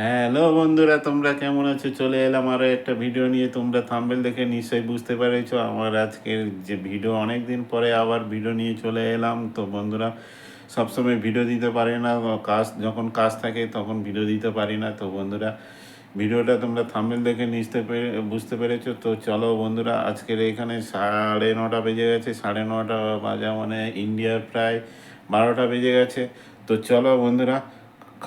Hello বন্ধুরা, তোমরা কেমন আছো? চলে এলাম আরও একটা ভিডিও নিয়ে। তোমরা থাম্বেল দেখে নিশ্চয়ই বুঝতে পেরেছ। আমার আজকের যে ভিডিও অনেক দিন পরে আবার ভিডিও নিয়ে চলে এলাম। তো বন্ধুরা, সবসময় ভিডিও দিতে পারি না। কাজ, যখন কাজ থাকে, তখন ভিডিও দিতে পারি না। তো বন্ধুরা ভিডিওটা তোমরা থাম্বেল দেখে নিতে পেরে বুঝতে পেরেছ। তো চলো বন্ধুরা, আজকের এখানে সাড়ে নটা বেজে গেছে। সাড়ে নটা বাজা মানে ইন্ডিয়ার প্রায় বারোটা বেজে গেছে। তো চলো বন্ধুরা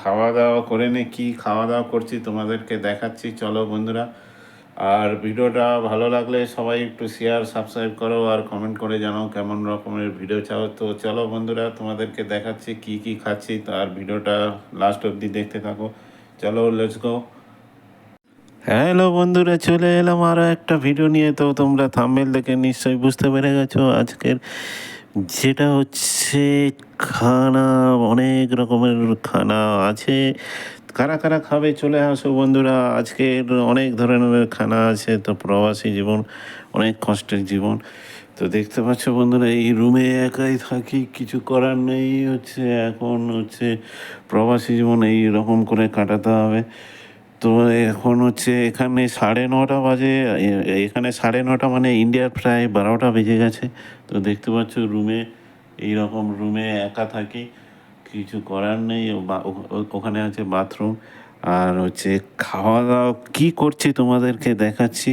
খাওয়া দাওয়া করে নে, কী খাওয়া দাওয়া করছি তোমাদেরকে দেখাচ্ছি, চলো বন্ধুরা। আর ভিডিওটা ভালো লাগলে সবাই একটু শেয়ার সাবস্ক্রাইব করো আর কমেন্ট করে জানাও কেমন রকমের ভিডিও চাও। তো চলো বন্ধুরা, তোমাদেরকে দেখাচ্ছি কি কি খাচ্ছি, আর ভিডিওটা লাস্ট অবধি দেখতে থাকো। চলো লেটস গো হ্যালো বন্ধুরা, চলে এলাম আরও একটা ভিডিও নিয়ে। তো তোমরা থাম্বেল দেখে নিশ্চয়ই বুঝতে পেরে গেছো আজকের যেটা হচ্ছে খানা, অনেক রকমের খানা আছে। কারা কারা খাবে চলে আসো বন্ধুরা, আজকের অনেক ধরনের খানা আছে। তো প্রবাসী জীবন, অনেক কষ্টের জীবন। তো দেখতে পাচ্ছ বন্ধুরা, এই রুমে একাই থাকি, কিছু করার নেই হচ্ছে। এখন হচ্ছে প্রবাসী জীবন এই রকম করে কাটাতে হবে। তো এখন হচ্ছে এখানে সাড়ে নটা বাজে এখানে সাড়ে নটা মানে ইন্ডিয়ার প্রায় বারোটা বেজে গেছে। তো দেখতে পাচ্ছ রুমে, এইরকম রুমে একা থাকি, কিছু করার নেই। ওখানে আছে বাথরুম। আর হচ্ছে খাওয়া দাওয়া কী করছি তোমাদেরকে দেখাচ্ছি।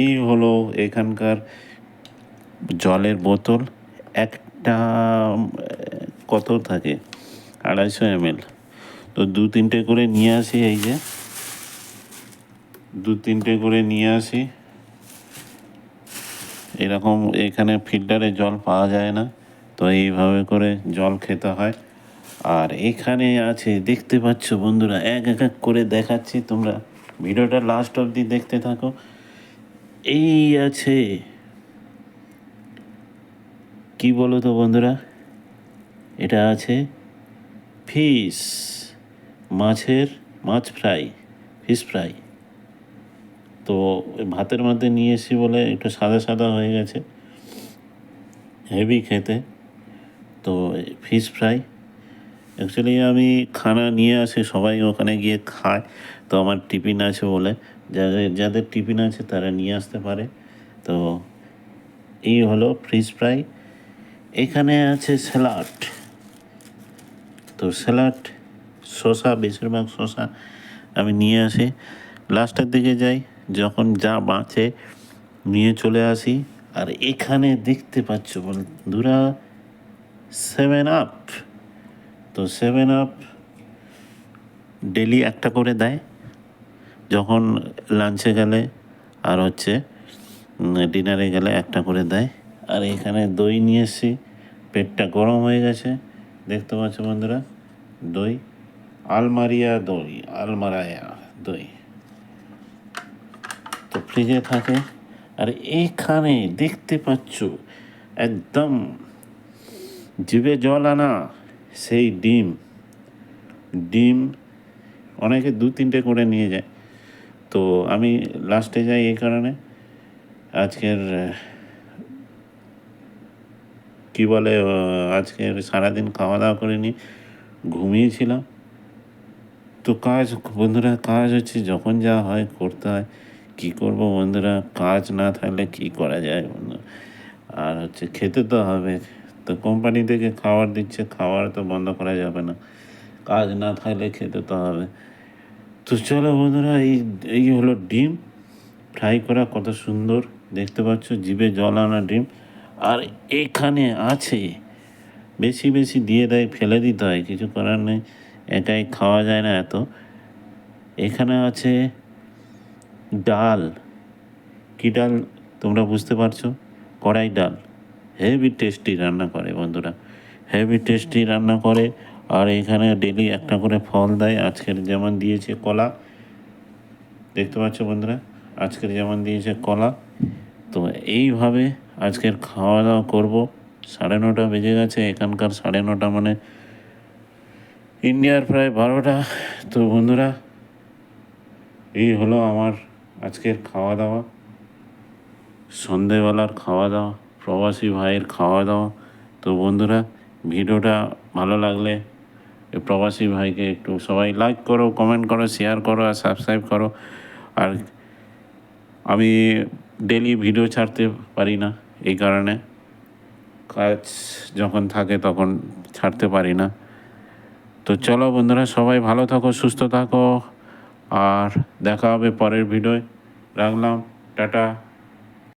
এই হলো এখানকার জলের বোতল। একটা, কত থাকে? আড়াইশো এমএল। তো দু তিনটে করে নিয়ে আসি এই যে। দু তিনটে করে নিয়ে আসি। এরকম এখানে ফিল্টারে জল পাওয়া যায় না, তো এইভাবে করে জল খেতে হয়। আর এখানে আছে, দেখতে পাচ্ছ বন্ধুরা, এক এক এক করে দেখাচ্ছি তোমরা। ভিডিওটা লাস্ট অবধি দেখতে থাকো। এই আছে, কি বলো তো বন্ধুরা? এটা আছে ফিশ মাছের, মাছ ফ্রাই ফিশ ফ্রাই তো ভাতের মধ্যে নিয়ে এসেছি বলে একটু সাদা সাদা হয়ে গেছে। হেভি খেতে। তো ফিশ ফ্রাই অ্যাকচুয়ালি আমি খানা নিয়ে আসি, সবাই ওখানে গিয়ে খায়। তো আমার টিফিন আছে বলে। যাদের যাদের টিফিন আছে তারা নিয়ে আসতে পারে। তো এই হলো ফিশ ফ্রাই এখানে আছে স্যালাড তো স্যালাড শসা বেশিরভাগ শসা আমি নিয়ে আসি। লাস্টের দিকে যাই। যখন যা বাঁচে নিয়ে চলে আসি, আর এখানে দেখতে পাচ্ছ বন্ধুরা সেভেন আপ তো সেভেন আপ ডেলি একটা করে দেয়, যখন লাঞ্চে গেলে, আর হচ্ছে ডিনারে গেলে একটা করে দেয়। আর এখানে দই নিয়ে এসেছি, পেটটা গরম হয়ে গেছে। দেখতে পাচ্ছ বন্ধুরা, দই, আলমারিয়া দই, আলমারায়া দই। তো ফ্রিজে থাকে। আর এইখানে দেখতে পাচ্ছ, একদম জিভে জল আনা সেই ডিম। ডিম অনেকে দু তিনটে করে নিয়ে যায়। তো আমি লাস্টে যাই এই কারণে। আজকের, কি বলে আজকের সারাদিন খাওয়া দাওয়া করিনি ঘুমিয়েছিলাম। তো কাজ, বন্ধুরা, কাজ হচ্ছে যখন যা হয় করতে হয়। কী করব বন্ধুরা? কাজ না থাকলে কী করা যায় বন্ধু? আর হচ্ছে খেতে তো হবে। তো কোম্পানি থেকে খাবার দিচ্ছে, খাবার তো বন্ধ করা যাবে না। কাজ না থাকলে খেতে তো হবে। তো চলো বন্ধুরা, এই এই হলো ডিম। ফ্রাই করা কত সুন্দর। দেখতে পাচ্ছ, জিভে জল আনা ডিম। আর এখানে আছে। বেশি বেশি দিয়ে দেয়, ফেলে দিতে হয়। কিছু করার নেই। একাই খাওয়া যায় না এত। এখানে আছে ডাল। কী ডাল তোমরা বুঝতে পারছ? কড়াই ডাল। হেভি টেস্টি রান্না করে বন্ধুরা। হেভি টেস্টি রান্না করে। আর এখানে ডেলি একটা করে ফল দেয়। আজকের যেমন দিয়েছে কলা। দেখতে পাচ্ছ বন্ধুরা? আজকের যেমন দিয়েছে কলা। তো এইভাবে আজকের খাওয়া দাওয়া করব। সাড়ে নটা বেজে গেছে। এখানকার সাড়ে নটা মানে ইন্ডিয়ার প্রায় বারোটা। তো বন্ধুরা, এই হলো আমার আজকের খাওয়া দাওয়া, সন্ধেবেলার খাওয়া দাওয়া, প্রবাসী ভাইয়ের খাওয়া দাওয়া। তো বন্ধুরা, ভিডিওটা ভালো লাগলে প্রবাসী ভাইকে একটু সবাই লাইক করো কমেন্ট করো শেয়ার করো আর সাবস্ক্রাইব করো। আর আমি ডেলি ভিডিও ছাড়তে পারি না এই কারণে। কাজ যখন থাকে তখন ছাড়তে পারি না। তো চলো বন্ধুরা, সবাই ভালো থাকো, সুস্থ থাকো। আর দেখা হবে পরের ভিডিওয়। রাখলাম টাটা।